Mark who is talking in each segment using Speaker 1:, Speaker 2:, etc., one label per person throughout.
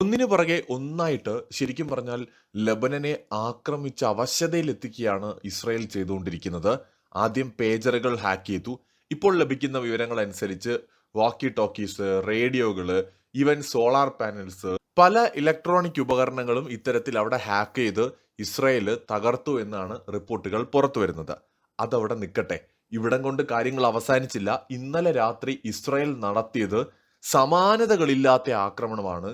Speaker 1: ഒന്നിനു പുറകെ ഒന്നായിട്ട് ശരിക്കും പറഞ്ഞാൽ ലബനനെ ആക്രമിച്ച അവശതയിലെത്തിക്കുകയാണ് ഇസ്രായേൽ ചെയ്തുകൊണ്ടിരിക്കുന്നത്. ആദ്യം പേജറുകൾ ഹാക്ക് ചെയ്തു. ഇപ്പോൾ ലഭിക്കുന്ന വിവരങ്ങൾ അനുസരിച്ച് വാക്കി ടോക്കീസ് റേഡിയോകൾ ഈവൻ സോളാർ പാനൽസ് പല ഇലക്ട്രോണിക് ഉപകരണങ്ങളും ഇത്തരത്തിൽ അവിടെ ഹാക്ക് ചെയ്ത് ഇസ്രായേൽ തകർത്തു എന്നാണ് റിപ്പോർട്ടുകൾ പുറത്തു വരുന്നത്. അതവിടെ നിൽക്കട്ടെ. ഇവിടം കൊണ്ട് കാര്യങ്ങൾ അവസാനിച്ചില്ല. ഇന്നലെ രാത്രി ഇസ്രായേൽ നടത്തിയത് സമാനതകളില്ലാത്ത ആക്രമണമാണ്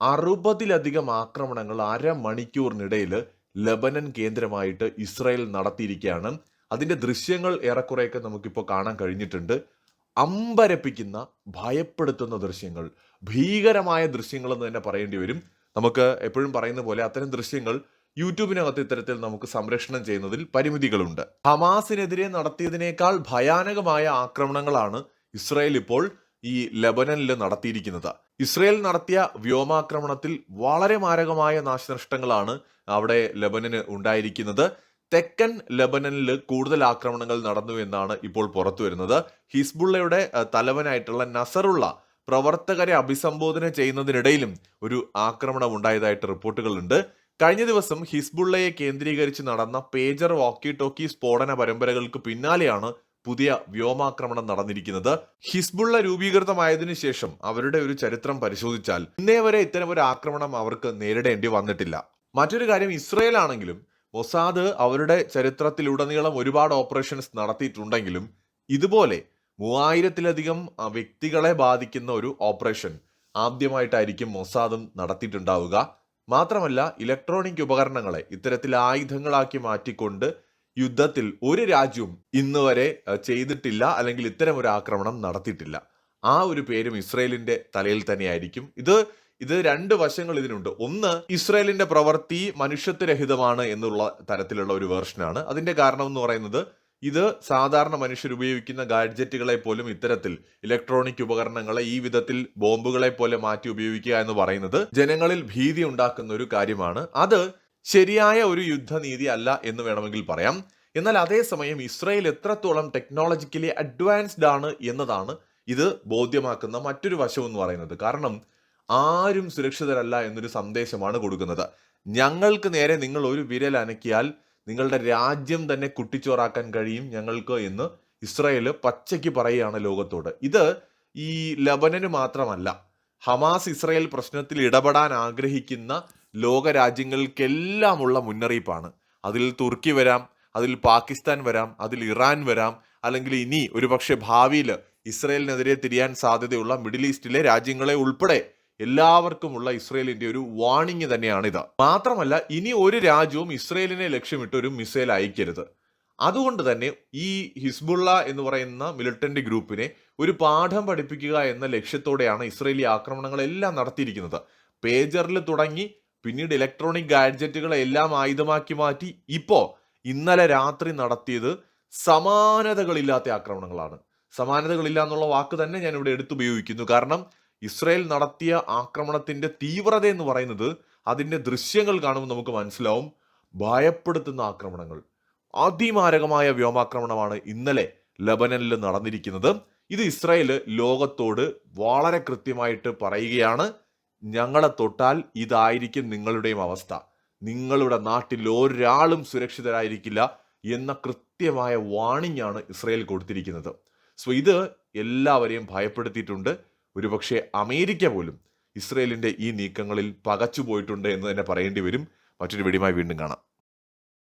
Speaker 1: അറുപതിലധികം ആക്രമണങ്ങൾ അരമണിക്കൂറിനിടയിൽ ലബനൻ കേന്ദ്രമായിട്ട് ഇസ്രായേൽ നടത്തിയിരിക്കുകയാണ്. അതിന്റെ ദൃശ്യങ്ങൾ ഏറെക്കുറെയൊക്കെ നമുക്കിപ്പോൾ കാണാൻ കഴിഞ്ഞിട്ടുണ്ട്. അമ്പരപ്പിക്കുന്ന ഭയപ്പെടുത്തുന്ന ദൃശ്യങ്ങൾ ഭീകരമായ ദൃശ്യങ്ങൾ എന്ന് തന്നെ പറയേണ്ടി വരും. നമുക്ക് എപ്പോഴും പറയുന്ന പോലെ അത്തരം ദൃശ്യങ്ങൾ യൂട്യൂബിനകത്ത് ഇത്തരത്തിൽ നമുക്ക് സംരക്ഷണം ചെയ്യുന്നതിൽ പരിമിതികളുണ്ട്. ഹമാസിനെതിരെ നടത്തിയതിനേക്കാൾ ഭയാനകമായ ആക്രമണങ്ങളാണ് ഇസ്രായേൽ ഇപ്പോൾ ഈ ലബനനിൽ നടത്തിയിരിക്കുന്നത്. ഇസ്രയേൽ നടത്തിയ വ്യോമാക്രമണത്തിൽ വളരെ മാരകമായ നാശനഷ്ടങ്ങളാണ് അവിടെ ലബനന് ഉണ്ടായിരിക്കുന്നത്. തെക്കൻ ലബനനിൽ കൂടുതൽ ആക്രമണങ്ങൾ നടന്നു എന്നാണ് ഇപ്പോൾ പുറത്തു വരുന്നത്. ഹിസ്ബുള്ളയുടെ തലവനായിട്ടുള്ള നസറുള്ള പ്രവർത്തകരെ അഭിസംബോധന ചെയ്യുന്നതിനിടയിലും ഒരു ആക്രമണം ഉണ്ടായതായിട്ട് റിപ്പോർട്ടുകളുണ്ട്. കഴിഞ്ഞ ദിവസം ഹിസ്ബുള്ളയെ കേന്ദ്രീകരിച്ച് നടന്ന പേജർ വാക്കി ടോക്കി സ്ഫോടന പരമ്പരകൾക്ക് പിന്നാലെയാണ് പുതിയ വ്യോമാക്രമണം നടന്നിരിക്കുന്നത് ഹിസ്ബുള്ള രൂപീകൃതമായതിനു ശേഷം അവരുടെ ഒരു ചരിത്രം പരിശോധിച്ചാൽ ഇന്നേ വരെ ഇത്തരം ഒരു ആക്രമണം അവർക്ക് നേരിടേണ്ടി വന്നിട്ടില്ല. മറ്റൊരു കാര്യം ഇസ്രയേൽ ആണെങ്കിലും മൊസാദ് അവരുടെ ചരിത്രത്തിലുടനീളം ഒരുപാട് ഓപ്പറേഷൻസ് നടത്തിയിട്ടുണ്ടെങ്കിലും ഇതുപോലെ മൂവായിരത്തിലധികം വ്യക്തികളെ ബാധിക്കുന്ന ഒരു ഓപ്പറേഷൻ ആദ്യമായിട്ടായിരിക്കും മൊസാദും നടത്തിയിട്ടുണ്ടാവുക. മാത്രമല്ല ഇലക്ട്രോണിക് ഉപകരണങ്ങളെ ഇത്തരത്തിൽ ആയുധങ്ങളാക്കി മാറ്റിക്കൊണ്ട് യുദ്ധത്തിൽ ഒരു രാജ്യവും ഇന്ന് വരെ ചെയ്തിട്ടില്ല അല്ലെങ്കിൽ ഇത്തരം ഒരു ആക്രമണം നടത്തിയിട്ടില്ല. ആ ഒരു പേരും ഇസ്രയേലിന്റെ തലയിൽ തന്നെയായിരിക്കും. ഇത് ഇത് രണ്ട് വശങ്ങൾ ഇതിനുണ്ട്. ഒന്ന് ഇസ്രയേലിന്റെ പ്രവൃത്തി മനുഷ്യത്വരഹിതമാണ് എന്നുള്ള തരത്തിലുള്ള ഒരു വേർഷനാണ്. അതിന്റെ കാരണം എന്ന് പറയുന്നത് ഇത് സാധാരണ മനുഷ്യർ ഉപയോഗിക്കുന്ന ഗാഡ്ജറ്റുകളെ പോലും ഇത്തരത്തിൽ ഇലക്ട്രോണിക് ഉപകരണങ്ങളെ ഈ വിധത്തിൽ ബോംബുകളെ പോലെ മാറ്റി ഉപയോഗിക്കുക എന്ന് പറയുന്നത് ജനങ്ങളിൽ ഭീതി ഉണ്ടാക്കുന്ന ഒരു കാര്യമാണ്. അത് ശരിയായ ഒരു യുദ്ധനീതി അല്ല എന്ന് വേണമെങ്കിൽ പറയാം. എന്നാൽ അതേസമയം ഇസ്രയേൽ എത്രത്തോളം ടെക്നോളജിക്കലി അഡ്വാൻസ്ഡ് ആണ് എന്നതാണ് ഇത് ബോധ്യമാക്കുന്ന മറ്റൊരു വശം എന്ന് പറയുന്നത്. കാരണം ആരും സുരക്ഷിതരല്ല എന്നൊരു സന്ദേശമാണ് കൊടുക്കുന്നത്. ഞങ്ങൾക്ക് നേരെ നിങ്ങൾ ഒരു വിരൽ അനക്കിയാൽ നിങ്ങളുടെ രാജ്യം തന്നെ കുട്ടിച്ചോറാക്കാൻ കഴിയും ഞങ്ങൾക്ക് എന്ന് ഇസ്രായേൽ പച്ചയ്ക്ക് പറയുകയാണ് ലോകത്തോട്. ഇത് ഈ ലബനന് മാത്രമല്ല ഹമാസ് ഇസ്രായേൽ പ്രശ്നത്തിൽ ഇടപെടാൻ ആഗ്രഹിക്കുന്ന ലോക രാജ്യങ്ങൾക്കെല്ലാമുള്ള മുന്നറിയിപ്പാണ്. അതിൽ തുർക്കി വരാം അതിൽ പാകിസ്ഥാൻ വരാം അതിൽ ഇറാൻ വരാം അല്ലെങ്കിൽ ഇനി ഒരുപക്ഷെ ഭാവിയിൽ ഇസ്രയേലിനെതിരെ തിരിയാൻ സാധ്യതയുള്ള മിഡിൽ ഈസ്റ്റിലെ രാജ്യങ്ങളെ ഉൾപ്പെടെ എല്ലാവർക്കുമുള്ള ഇസ്രയേലിന്റെ ഒരു വാണിംഗ് തന്നെയാണിത്. മാത്രമല്ല ഇനി ഒരു രാജ്യവും ഇസ്രയേലിനെ ലക്ഷ്യമിട്ട് ഒരു മിസൈൽ അയക്കരുത്. അതുകൊണ്ട് തന്നെ ഈ ഹിസ്ബുള്ള എന്ന് പറയുന്ന മിലിറ്റന്റ് ഗ്രൂപ്പിനെ ഒരു പാഠം പഠിപ്പിക്കുക എന്ന ലക്ഷ്യത്തോടെയാണ് ഇസ്രയേലി ആക്രമണങ്ങളെല്ലാം നടത്തിയിരിക്കുന്നത്. പേജറിൽ തുടങ്ങി പിന്നീട് ഇലക്ട്രോണിക് ഗാഡ്ജറ്റുകളെ എല്ലാം ആയുധമാക്കി മാറ്റി ഇപ്പോൾ ഇന്നലെ രാത്രി നടത്തിയത് സമാനതകളില്ലാത്ത ആക്രമണങ്ങളാണ്. സമാനതകളില്ല എന്നുള്ള വാക്ക് തന്നെ ഞാൻ ഇവിടെ എടുത്തുപയോഗിക്കുന്നു കാരണം ഇസ്രയേൽ നടത്തിയ ആക്രമണത്തിന്റെ തീവ്രത എന്ന് പറയുന്നത് അതിന്റെ ദൃശ്യങ്ങൾ കാണുമ്പോൾ നമുക്ക് മനസ്സിലാവും. ഭയപ്പെടുത്തുന്ന ആക്രമണങ്ങൾ. അതിമാരകമായ വ്യോമാക്രമണമാണ് ഇന്നലെ ലബനനിൽ നടന്നിരിക്കുന്നത്. ഇത് ഇസ്രായേൽ ലോകത്തോട് വളരെ കൃത്യമായിട്ട് പറയുകയാണ്. ഞങ്ങളെ തൊട്ടാൽ ഇതായിരിക്കും നിങ്ങളുടെയും അവസ്ഥ. നിങ്ങളുടെ നാട്ടിൽ ഒരാളും സുരക്ഷിതരായിരിക്കില്ല എന്ന കൃത്യമായ വാണിംഗ് ആണ് ഇസ്രായേൽ കൊടുത്തിരിക്കുന്നത്. സോ ഇത് എല്ലാവരെയും ഭയപ്പെടുത്തിയിട്ടുണ്ട്. ഒരുപക്ഷെ അമേരിക്ക പോലും ഇസ്രയേലിന്റെ ഈ നീക്കങ്ങളിൽ പകച്ചു പോയിട്ടുണ്ട് എന്ന് തന്നെ പറയേണ്ടി വരും. മറ്റൊരു വെടിയുമായി വീണ്ടും കാണാം.